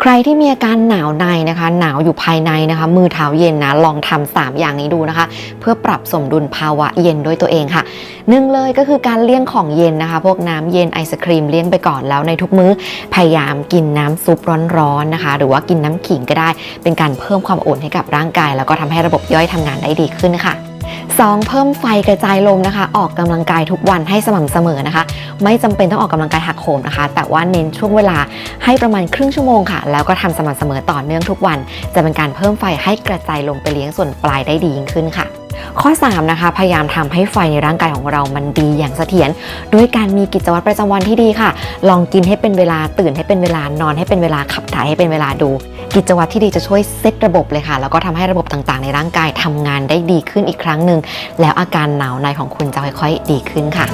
ใครที่มีอาการหนาวในนะคะ หนาวอยู่ภายในนะคะ มือเท้าเย็นนะลองทำสามอย่างนี้ดูนะคะ เพื่อปรับสมดุลภาวะเย็นด้วยตัวเองค่ะหนึ่งเลยก็คือการเลี่ยงของเย็นนะคะ พวกน้ำเย็นไอศครีมเลี่ยงไปก่อนแล้วในทุกมื้อพยายามกินน้ำซุปร้อนๆนะคะ หรือว่ากินน้ำขิงก็ได้ เป็นการเพิ่มความอุ่นให้กับร่างกาย แล้วก็ทำให้ระบบย่อยทำงานได้ดีขึ้นค่ะ 2. เพิ่มไฟกระจายลมนะคะ ออกกำลังกายทุกวันให้สม่ำเสมอนะคะ ไม่จำเป็นต้องออกกำลังกายหักโหมนะคะ แต่ว่าเน้นช่วงเวลาให้ประมาณครึ่งชั่วโมงค่ะ แล้วก็ทำสม่ำเสมอต่อเนื่องทุกวัน จะเป็นการเพิ่มไฟให้กระจายลมไปเลี้ยงส่วนปลายได้ดียิ่งขึ้นค่ะ ข้อ 3 นะคะ พยายามทำให้ไฟในร่างกายของเรามันดีอย่างเสถียรด้วยการมีกิจวัตรประจำวันที่ดีค่ะ ลองกินให้เป็นเวลาตื่นให้เป็นเวลานอนให้เป็นเวลาขับถ่ายให้เป็นเวลาดู กิจวัตรที่ดีจะช่วยเซตระบบเลยค่ะ แล้วก็ทำให้ระบบต่างๆ ในร่างกายทำงานได้ดีขึ้นอีกครั้งหนึ่งแล้วอาการหนาวในของคุณจะค่อย ๆ ดีขึ้นค่ะ